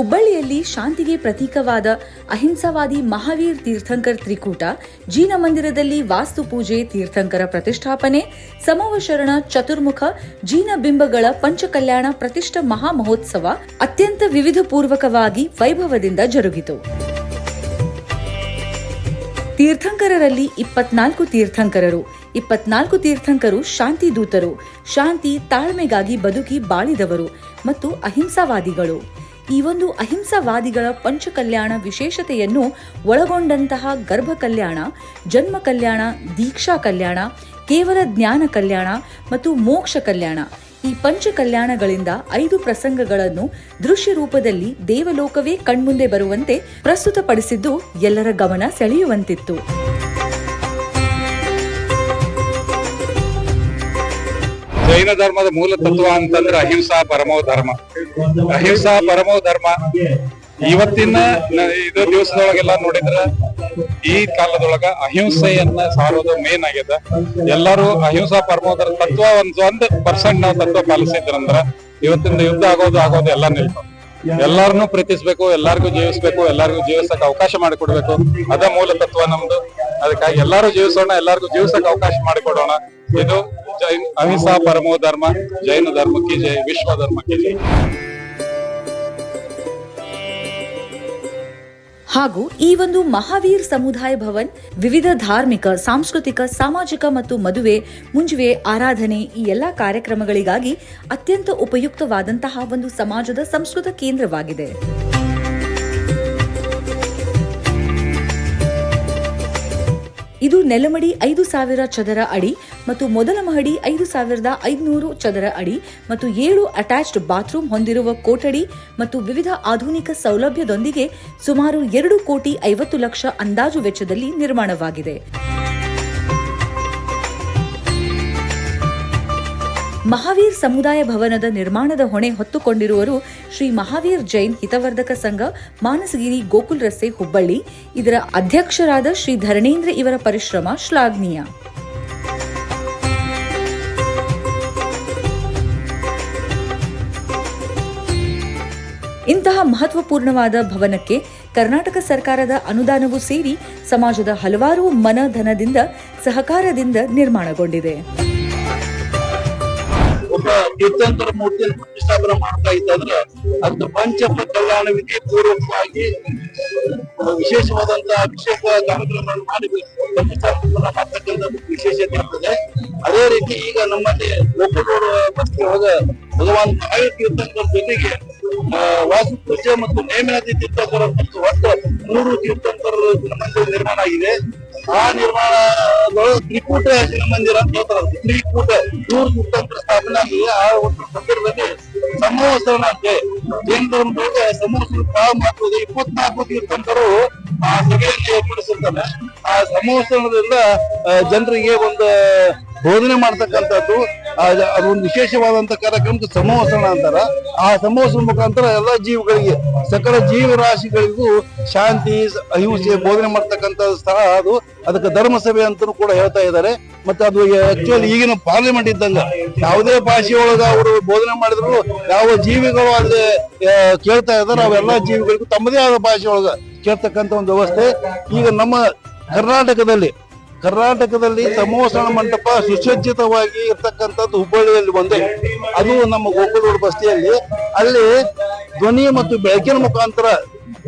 ಹುಬ್ಬಳ್ಳಿಯಲ್ಲಿ ಶಾಂತಿಗೆ ಪ್ರತೀಕವಾದ ಅಹಿಂಸಾವಾದಿ ಮಹಾವೀರ್ ತೀರ್ಥಂಕರ್ ತ್ರಿಕೂಟ ಜೀನ ಮಂದಿರದಲ್ಲಿ ವಾಸ್ತು ಪೂಜೆ ತೀರ್ಥಂಕರ ಪ್ರತಿಷ್ಠಾಪನೆ, ಸಮವಶರಣ ಚತುರ್ಮುಖ ಜೀನ ಬಿಂಬಗಳ ಪಂಚಕಲ್ಯಾಣ ಪ್ರತಿಷ್ಠ ಮಹಾ ಮಹೋತ್ಸವ ಅತ್ಯಂತ ವಿವಿಧ ಪೂರ್ವಕವಾಗಿ ವೈಭವದಿಂದ ಜರುಗಿತು. ತೀರ್ಥಂಕರರಲ್ಲಿ ಇಪ್ಪತ್ನಾಲ್ಕು ತೀರ್ಥಂಕರರು, ಇಪ್ಪತ್ನಾಲ್ಕು ತೀರ್ಥಂಕರು ಶಾಂತಿ ದೂತರು ಶಾಂತಿ ತಾಳ್ಮೆಗಾಗಿ ಬದುಕಿ ಬಾಳಿದವರು ಮತ್ತು ಅಹಿಂಸಾವಾದಿಗಳು. ಈ ಒಂದು ಅಹಿಂಸಾವಾದಿಗಳ ಪಂಚಕಲ್ಯಾಣ ವಿಶೇಷತೆಯನ್ನು ಒಳಗೊಂಡಂತಹ ಗರ್ಭ ಕಲ್ಯಾಣ ಜನ್ಮ ಕಲ್ಯಾಣ ದೀಕ್ಷಾ ಕಲ್ಯಾಣ, ಕೇವಲ ಜ್ಞಾನ ಕಲ್ಯಾಣ ಮತ್ತು ಮೋಕ್ಷ ಕಲ್ಯಾಣ. ಈ ಪಂಚ ಕಲ್ಯಾಣಗಳಿಂದ ಐದು ಪ್ರಸಂಗಗಳನ್ನು ದೃಶ್ಯ ರೂಪದಲ್ಲಿ ದೇವಲೋಕವೇ ಕಣ್ಮುಂದೆ ಬರುವಂತೆ ಪ್ರಸ್ತುತಪಡಿಸಿದ್ದು ಎಲ್ಲರ ಗಮನ ಸೆಳೆಯುವಂತಿತ್ತು. ಜೈನ ಧರ್ಮದ ಮೂಲ ತತ್ವ ಅಂತಂದ್ರೆ ಅಹಿಂಸಾ, ಪರಮೋ ಧರ್ಮ. ಅಹಿಂಸಾ ಪರಮೋ ಧರ್ಮ. ಇವತ್ತಿನ ಇದು ದಿವಸದೊಳಗೆಲ್ಲ ನೋಡಿದ್ರ ಈ ಕಾಲದೊಳಗ ಅಹಿಂಸೆಯನ್ನ ಸಾರೋದು ಮೇನ್ ಆಗ್ಯದ. ಎಲ್ಲರೂ ಅಹಿಂಸಾ ಪರಮೋದರ ತತ್ವ ಒಂದ್ ಒಂದ್ ಪರ್ಸೆಂಟ್ ನಾವು ತತ್ವ ಪಾಲಿಸಿದ್ರಂದ್ರ ಇವತ್ತಿನ ಯುದ್ಧ ಆಗೋದು ಆಗೋದು ಎಲ್ಲ ನಿಲ್ತು. ಎಲ್ಲಾರ್ನು ಪ್ರೀತಿಸ್ಬೇಕು, ಎಲ್ಲಾರ್ಗೂ ಜೀವಿಸ್ಬೇಕು, ಎಲ್ಲಾರ್ಗು ಜೀವಿಸಕ್ ಅವಕಾಶ ಮಾಡಿಕೊಡ್ಬೇಕು. ಅದ ಮೂಲ ತತ್ವ ನಮ್ದು. ಅದಕ್ಕಾಗಿ ಎಲ್ಲಾರು ಜೀವಿಸೋಣ, ಎಲ್ಲಾರ್ಗು ಜೀವಿಸಕ್ ಅವಕಾಶ ಮಾಡಿಕೊಡೋಣ. ಇದು ಜೈನ್ ಅಹಿಂಸಾ ಪರಮೋ ಧರ್ಮ, ಜೈನ ಧರ್ಮಕ್ಕೆ ಜೈ, ವಿಶ್ವ ಧರ್ಮಕ್ಕೆ ಜೈ. ಹಾಗೂ ಈ ಒಂದು ಮಹಾವೀರ್ ಸಮುದಾಯ ಭವನ್ ವಿವಿಧ ಧಾರ್ಮಿಕ, ಸಾಂಸ್ಕೃತಿಕ, ಸಾಮಾಜಿಕ ಮತ್ತು ಮದುವೆ, ಮುಂಜುವೆ, ಆರಾಧನೆ ಈ ಎಲ್ಲ ಕಾರ್ಯಕ್ರಮಗಳಿಗಾಗಿ ಅತ್ಯಂತ ಉಪಯುಕ್ತವಾದಂತಹ ಒಂದು ಸಮಾಜದ ಸಂಸ್ಕೃತ ಕೇಂದ್ರವಾಗಿದೆ. ಇದು ನೆಲಮಡಿ ಐದು ಸಾವಿರ ಚದರ ಅಡಿ ಮತ್ತು ಮೊದಲ ಮಹಡಿ ಐದು ಸಾವಿರದ ಐದುನೂರು ಚದರ ಅಡಿ ಮತ್ತು ಏಳು ಅಟ್ಯಾಚ್ಡ್ ಬಾತ್ರೂಮ್ ಹೊಂದಿರುವ ಕೋಟಡಿ ಮತ್ತು ವಿವಿಧ ಆಧುನಿಕ ಸೌಲಭ್ಯದೊಂದಿಗೆ ಸುಮಾರು ಎರಡು ಕೋಟಿ ಐವತ್ತು ಲಕ್ಷ ಅಂದಾಜು ವೆಚ್ಚದಲ್ಲಿ ನಿರ್ಮಾಣವಾಗಿದೆ. ಮಹಾವೀರ್ ಸಮುದಾಯ ಭವನದ ನಿರ್ಮಾಣದ ಹೊಣೆ ಹೊತ್ತುಕೊಂಡಿರುವರು ಶ್ರೀ ಮಹಾವೀರ್ ಜೈನ್ ಹಿತವರ್ಧಕ ಸಂಘ ಮಾನಸಗಿರಿ ಗೋಕುಲ್ ರಸ್ತೆ ಹುಬ್ಬಳ್ಳಿ. ಇದರ ಅಧ್ಯಕ್ಷರಾದ ಶ್ರೀ ಧರಣೇಂದ್ರ ಇವರ ಪರಿಶ್ರಮ ಶ್ಲಾಘನೀಯ. ಇಂತಹ ಮಹತ್ವಪೂರ್ಣವಾದ ಭವನಕ್ಕೆ ಕರ್ನಾಟಕ ಸರ್ಕಾರದ ಅನುದಾನವೂ ಸೇರಿ ಸಮಾಜದ ಹಲವಾರು ಮನಧನದಿಂದ ಸಹಕಾರದಿಂದ ನಿರ್ಮಾಣಗೊಂಡಿದೆ. ಒಬ್ಬ ತೀರ್ಥಂಕರ ಮೂರ್ತಿಯನ್ನು ಪ್ರತಿಷ್ಠಾಪನೆ ಮಾಡ್ತಾ ಇದ್ದಂದ್ರೆ ಅದು ಪಂಚ ಕಲ್ಯಾಣ ವಿಧಿ ಪೂರ್ವಕವಾಗಿ ವಿಶೇಷವಾದಂತಹ ಅಭಿಷೇಕ ಕಾರ್ಯಕ್ರಮಗಳನ್ನು ಮಾಡಿ ಪ್ರತಿಷ್ಠಾಪನೆ ಮಾಡ್ತಕ್ಕಂಥ ವಿಶೇಷತೆ ಇರ್ತದೆ. ಅದೇ ರೀತಿ ಈಗ ನಮ್ಮಲ್ಲಿ ಗೋಕುಲೋಡ ಬಸ್ತಿ ಒಳಗ ಭಗವಾನ್ ಕಾಯಿ ತೀರ್ಥಂಕರ ಜೊತೆಗೆ ವಾಸು ಪೂಜೆ ಮತ್ತು ನೇಮಿನಾದಿ ತೀರ್ಥಂಕರ ಮತ್ತು ಒಟ್ಟು ಮೂರು ತೀರ್ಥಂಕರ ನಮ್ಮಲ್ಲಿ ನಿರ್ಮಾಣ ಆಗಿದೆ. ಆ ನಿರ್ಮಾಣಗಳು ತ್ರಿಕೂಟ ಮಂದಿರ ಅಂತ ಹೇಳ್ತಾರೆ ತ್ರಿಕೂಟ ಮೂರು ಮುಕ್ತ ಸ್ಥಾಪನೆ ಆ ಒಂದು ಸಂದರ್ಭದಲ್ಲಿ ಸಮೂಹಸರಣ ಅಂತೆ ಜೈನ ಧರ್ಮದೊಳಗೆ ಸಮೂಹಸರಣ ಮಹತ್ವದ ಇಪ್ಪತ್ನಾಲ್ಕು ತೀರ್ಥಂಕರು ಆ ಸಭೆಯಲ್ಲಿ ಏರ್ಪಡಿಸಿರ್ತಾರೆ ಆ ಸಮೂಹಸರಣದಿಂದ ಜನರಿಗೆ ಒಂದು ಬೋಧನೆ ಮಾಡ್ತಕ್ಕಂಥದ್ದು ಆ ಜ- ಅದು ಒಂದು ವಿಶೇಷವಾದಂತ ಕಾರ್ಯಕ್ರಮಕ್ಕೆ ಸಮೋಸನ ಅಂತಾರ. ಆ ಸಮವಸನ ಮುಖಾಂತರ ಎಲ್ಲಾ ಜೀವಿಗಳಿಗೆ, ಸಕಲ ಜೀವರಾಶಿಗಳಿಗೂ ಶಾಂತಿ ಅಹಿಂಸೆ ಬೋಧನೆ ಮಾಡ್ತಕ್ಕಂಥ ಸ್ಥಳ ಅದು. ಅದಕ್ಕೆ ಧರ್ಮಸಭೆ ಅಂತಲೂ ಕೂಡ ಹೇಳ್ತಾ ಇದ್ದಾರೆ. ಮತ್ತೆ ಅದು ಆಕ್ಚುಲಿ ಈಗಿನ ಪಾರ್ಲಿಮೆಂಟ್ ಇದ್ದಂಗ. ಯಾವುದೇ ಭಾಷೆಯೊಳಗ ಅವರು ಬೋಧನೆ ಮಾಡಿದ್ರು, ಯಾವ ಜೀವಿಗಳು ಅಲ್ಲಿ ಕೇಳ್ತಾ ಇದಾರೆ ಅವೆಲ್ಲಾ ಜೀವಿಗಳಿಗೂ ತಮ್ಮದೇ ಆದ ಭಾಷೆಯೊಳಗ ಕೇಳ್ತಕ್ಕಂಥ ಒಂದು ವ್ಯವಸ್ಥೆ. ಈಗ ನಮ್ಮ ಕರ್ನಾಟಕದಲ್ಲಿ ಕರ್ನಾಟಕದಲ್ಲಿ ಸಮೋಸಣ ಮಂಟಪ ಸುಸಜ್ಜಿತವಾಗಿ ಇರ್ತಕ್ಕಂಥದ್ದು ಹುಬ್ಬಳ್ಳಿಯಲ್ಲಿ ಒಂದೇ. ಅದು ನಮ್ಮ ಗೋಕುಲೂರು ಬಸ್ತಿಯಲ್ಲಿ. ಅಲ್ಲಿ ಧ್ವನಿ ಮತ್ತು ಬೆಳಕಿನ ಮುಖಾಂತರ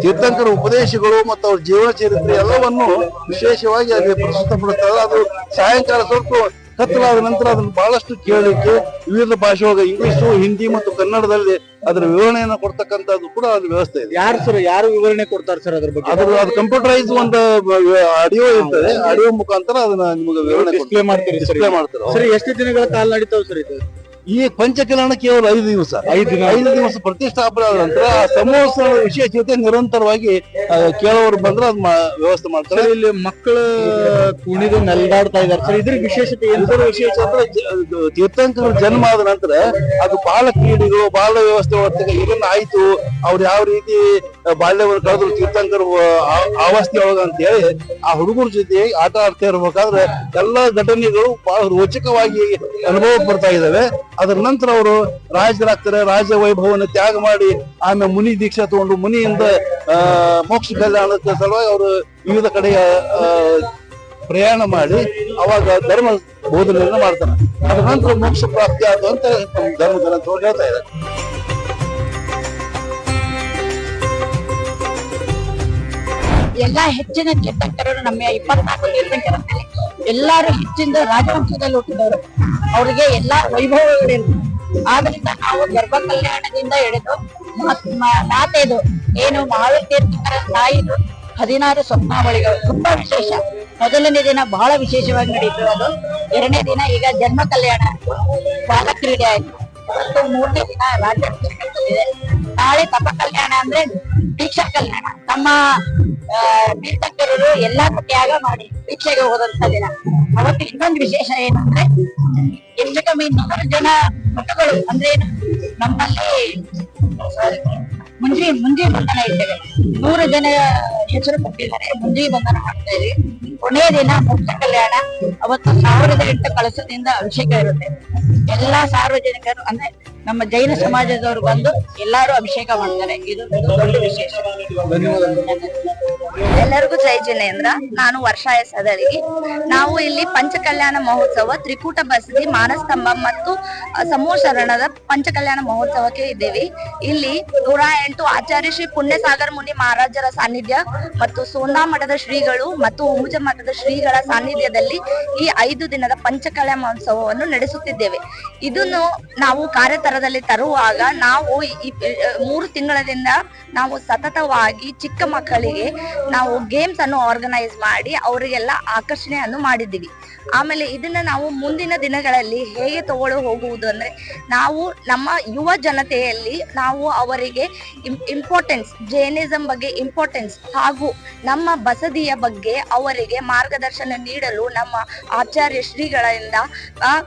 ತೀರ್ಥಂಕರ ಉಪದೇಶಗಳು ಮತ್ತು ಅವ್ರ ಜೀವನ ಚರಿತ್ರೆ ಎಲ್ಲವನ್ನು ವಿಶೇಷವಾಗಿ ಅಲ್ಲಿ ಪ್ರಸ್ತುತಪಡುತ್ತಾರೆ. ಅದು ಸಾಯಂಕಾಲ ಸ್ವಲ್ಪ ಕತ್ತಲಾದ ನಂತರ ಅದನ್ನು ಬಹಳಷ್ಟು ಕೇಳಲಿಕ್ಕೆ ವಿವಿಧ ಭಾಷೆ ಒಳಗೆ ಇಂಗ್ಲಿಷು ಹಿಂದಿ ಮತ್ತು ಕನ್ನಡದಲ್ಲಿ ಅದರ ವಿವರಣೆಯನ್ನು ಕೊಡ್ತಕ್ಕಂಥದ್ದು ಕೂಡ ಅದು ವ್ಯವಸ್ಥೆ ಇದೆ. ಯಾರು ಸರ್ ಯಾರು ವಿವರಣೆ ಕೊಡ್ತಾರೆ ಸರ್ ಅದ್ರ ಬಗ್ಗೆ? ಅದ್ರ ಅದು ಕಂಪ್ಯೂಟರೈಸ್ ಒಂದು ಆಡಿಯೋ ಇರ್ತದೆ. ಆಡಿಯೋ ಮುಖಾಂತರ ಅದನ್ನ ನಿಮಗೆ ವಿವರಣೆ ಮಾಡ್ತೀರಿ ಮಾಡ್ತಾರೆ ಸರ್ ಎಷ್ಟು ದಿನಗಳ ಕಾಲ ನಡೀತಾವೆ ಸರ್ ಇದು? ಈ ಪಂಚಕಲ್ಯಾಣ ಕೇವಲ ಐದು ದಿವಸ. ಐದು. ಐದು ದಿವಸ ಪ್ರತಿಷ್ಠಾಪನೆ ಆದ ನಂತರ ಆ ಸಮೋತ್ಸವ ವಿಶೇಷತೆ ನಿರಂತರವಾಗಿ ಕೇಳೋರು ಬಂದ್ರೆ ಅದ್ ವ್ಯವಸ್ಥೆ ಮಾಡ್ತಾರೆ. ಇಲ್ಲಿ ಮಕ್ಕಳು ಕುಣಿದು ನೆಲ್ದಾಡ್ತಾ ಇದಾರೆ ಸರ್ ಇದ್ರ ವಿಶೇಷತೆ ಇದರ ವಿಶೇಷ ಅಂದ್ರೆ ತೀರ್ಥಂಕರ ಜನ್ಮ ಆದ ನಂತರ ಅದು ಬಾಲ ಕ್ರೀಡೆಗಳು ಬಾಲ ವ್ಯವಸ್ಥೆ ಒಳಗೆ ಇದನ್ನ ಆಯ್ತು. ಅವ್ರು ಯಾವ ರೀತಿ ಬಾಲ್ಯವನ್ನು ಕಳೆದ್ರು ತೀರ್ಥಂಕರ ಆವಾಸ್ತಿ ಒಳಗ ಅಂತ ಹೇಳಿ ಆ ಹುಡುಗರ ಜೊತೆ ಆಟ ಆಡ್ತಾ ಇರ್ಬೇಕಾದ್ರೆ ಎಲ್ಲಾ ಘಟನೆಗಳು ಬಹಳ ರೋಚಕವಾಗಿ ಅನುಭವ ಬರ್ತಾ ಇದಾವೆ ಅದರ ನಂತರ ಅವರು ರಾಜರಾಗ್ತಾರೆ ರಾಜ ವೈಭವನ ತ್ಯಾಗ ಮಾಡಿ ಆಮೇಲೆ ಮುನಿ ದೀಕ್ಷಾ ತಗೊಂಡು ಮುನಿಯಿಂದ ಮೋಕ್ಷ ಕಲ್ಯಾಣದ ಸಲುವಾಗಿ ಅವರು ವಿವಿಧ ಕಡೆ ಆ, ಪ್ರಯಾಣ ಮಾಡಿ ಅವಾಗ ಧರ್ಮ ಬೋಧನೆಯನ್ನ ಮಾಡ್ತಾನೆ ಅದರ ನಂತರ ಮೋಕ್ಷ ಪ್ರಾಪ್ತಿ ಆದ ಅಂತ ಧರ್ಮ ಗ್ರಂಥವ್ರು ಹೇಳ್ತಾ ಇದ್ದಾರೆ ಎಲ್ಲಾ ಹೆಚ್ಚಿನ ಚಿಂತಕರು ನಮ್ಮ ಇಪ್ಪತ್ನಾಲ್ಕು ತೀರ್ಥಂಕರಲ್ಲಿ ಎಲ್ಲಾರು ಹೆಚ್ಚಿಂದ ರಾಜವಂಶದಲ್ಲಿ ಹುಟ್ಟಿದವರು. ಅವರಿಗೆ ಎಲ್ಲಾ ವೈಭವಗಳಿಲ್ಲ. ಆದ್ರಿಂದ ನಾವು ಗರ್ಭ ಕಲ್ಯಾಣದಿಂದ ಹಿಡಿದು ಮಾತೇದು ಏನು ಮಹಾವೀರ ತಾಯಿದು ಹದಿನಾರು ಸ್ವಪ್ನಾವಳಿಗಳು. ತುಂಬಾ ವಿಶೇಷ. ಮೊದಲನೇ ದಿನ ಬಹಳ ವಿಶೇಷವಾಗಿ ನಡೀತು ಅದು. ಎರಡನೇ ದಿನ ಈಗ ಜನ್ಮ ಕಲ್ಯಾಣ ಬಾಲಕ್ರೀಡೆ ಬಾಲ ಕ್ರೀಡೆ ಆಯ್ತು. ಮತ್ತು ಮೂರನೇ ದಿನ ರಾಜ್ಯ ನಾಳೆ ತಪ ಕಲ್ಯಾಣ ಅಂದ್ರೆ ದೀಕ್ಷಾ ಕಲ್ಯಾಣ. ನಮ್ಮ ತೀರ್ಥಂಕರರು ಎಲ್ಲ ತ್ಯಾಗ ಮಾಡಿ ದೀಕ್ಷೆಗೆ ಹೋದಂತ ದಿನ ಅವತ್ತು ಇನ್ನೊಂದು ವಿಶೇಷ ಏನಂದ್ರೆ ಹೆಚ್ಚು ಕಮ್ಮಿ ನೂರು ಜನ ಮಠಗಳು ಅಂದ್ರೆ? ನಮ್ಮಲ್ಲಿ ಮುಂಜಿ ಮುಂಜಿ ಬಂಧನ ಇದ್ದೇವೆ ನೂರು ಜನ ಹೆಸರು ಕೊಟ್ಟಿದ್ದಾರೆ ಮುಂಜಿ ಬಂಧನ ಮಾಡ್ತಾ ಇದ್ವಿ ಕೊನೆಯ ದಿನ ಮುಕ್ತ ಕಲ್ಯಾಣ ಅವತ್ತು ಸಾವಿರದ ಎಂಟು ಕಳಸದಿಂದ ಅಭಿಷೇಕ ಇರುತ್ತೆ. ಎಲ್ಲಾ ಸಾರ್ವಜನಿಕರು ಅಂದ್ರೆ ನಮ್ಮ ಜೈನ ಸಮಾಜದವರು ಬಂದು ಎಲ್ಲಾರು ಅಭಿಷೇಕ ಮಾಡ್ತಾರೆ. ಇದು ಒಂದು ದೊಡ್ಡ ವಿಶೇಷ ಎಲ್ಲರಿಗೂ ಜೈ ಜಿನೇಂದ್ರ ನಾನು ವರ್ಷ ಎಸ್ ನಾವು ಇಲ್ಲಿ ಪಂಚಕಲ್ಯಾಣ ಮಹೋತ್ಸವ ತ್ರಿಕೂಟ ಬಸದಿ, ಮಾನಸ್ತಂಭ ಮತ್ತು ಸಮೂಹ ಶರಣದ ಪಂಚಕಲ್ಯಾಣ ಮಹೋತ್ಸವಕ್ಕೆ ಇದ್ದೇವೆ. ಇಲ್ಲಿ ನೂರ ಎಂಟು ಆಚಾರ್ಯ ಶ್ರೀ ಪುಣ್ಯಸಾಗರ ಮುನಿ ಮಹಾರಾಜರ ಸಾನ್ನಿಧ್ಯ ಮತ್ತು ಸೋನಾ ಮಠದ ಶ್ರೀಗಳು ಮತ್ತು ಹುಮುಜ ಮಠದ ಶ್ರೀಗಳ ಸಾನ್ನಿಧ್ಯದಲ್ಲಿ ಈ ಐದು ದಿನದ ಪಂಚಕಲ್ಯಾಣ ಮಹೋತ್ಸವವನ್ನು ನಡೆಸುತ್ತಿದ್ದೇವೆ. ಇದನ್ನು ನಾವು ಕಾರ್ಯತರದಲ್ಲಿ ತರುವಾಗ ನಾವು ಮೂರು ತಿಂಗಳಿಂದ ನಾವು ಸತತವಾಗಿ ಚಿಕ್ಕ ಮಕ್ಕಳಿಗೆ ನಾವು ಗೇಮ್ಸ್ ಅನ್ನು ಆರ್ಗನೈಸ್ ಮಾಡಿ ಅವರಿಗೆಲ್ಲ ಆಕರ್ಷಣೆಯನ್ನು ಮಾಡಿದ್ದೀವಿ. ಆಮೇಲೆ ಇದನ್ನ ನಾವು ಮುಂದಿನ ದಿನಗಳಲ್ಲಿ ಹೇಗೆ ತಗೊಳ್ಳ ಹೋಗುವುದು ಅಂದ್ರೆ ನಾವು ನಮ್ಮ ಯುವ ಜನತೆಯಲ್ಲಿ ನಾವು ಅವರಿಗೆ ಇಂಪಾರ್ಟೆನ್ಸ್ ಜೈನಿಸಂ ಬಗ್ಗೆ ಇಂಪಾರ್ಟೆನ್ಸ್ ಹಾಗೂ ನಮ್ಮ ಬಸದಿಯ ಬಗ್ಗೆ ಅವರಿಗೆ ಮಾರ್ಗದರ್ಶನ ನೀಡಲು ನಮ್ಮ ಆಚಾರ್ಯ ಶ್ರೀಗಳಿಂದ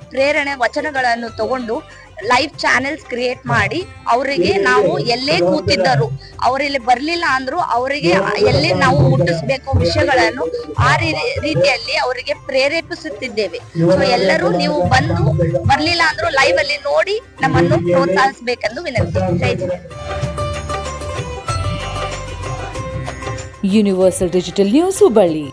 ಪ್ರೇರಣೆ, ವಚನಗಳನ್ನು ತಗೊಂಡು ಲೈವ್ ಚಾನೆಲ್ಸ್ ಕ್ರಿಯೇಟ್ ಮಾಡಿ ಅವರಿಗೆ ನಾವು ಎಲ್ಲೇ ಕೂತಿದ್ದರು ಅವರಿಲ್ಲಿ ಬರ್ಲಿಲ್ಲ ಅಂದ್ರು ಅವರಿಗೆ ಎಲ್ಲಿ ನಾವು ಮುಟ್ಟಿಸ್ಬೇಕು ವಿಷಯಗಳನ್ನು ಆ ರೀ- ರೀತಿಯಲ್ಲಿ ಅವರಿಗೆ ಪ್ರೇರೇಪಿಸುತ್ತಿದ್ದೇವೆ. ಸೊ ಎಲ್ಲರೂ ನೀವು ಬಂದು ಬರ್ಲಿಲ್ಲ ಅಂದ್ರು ಲೈವ್ ಅಲ್ಲಿ ನೋಡಿ ನಮ್ಮನ್ನು ಪ್ರೋತ್ಸಾಹಿಸಬೇಕೆಂದು ವಿನಂತಿ. Jai universal digital news Hubballi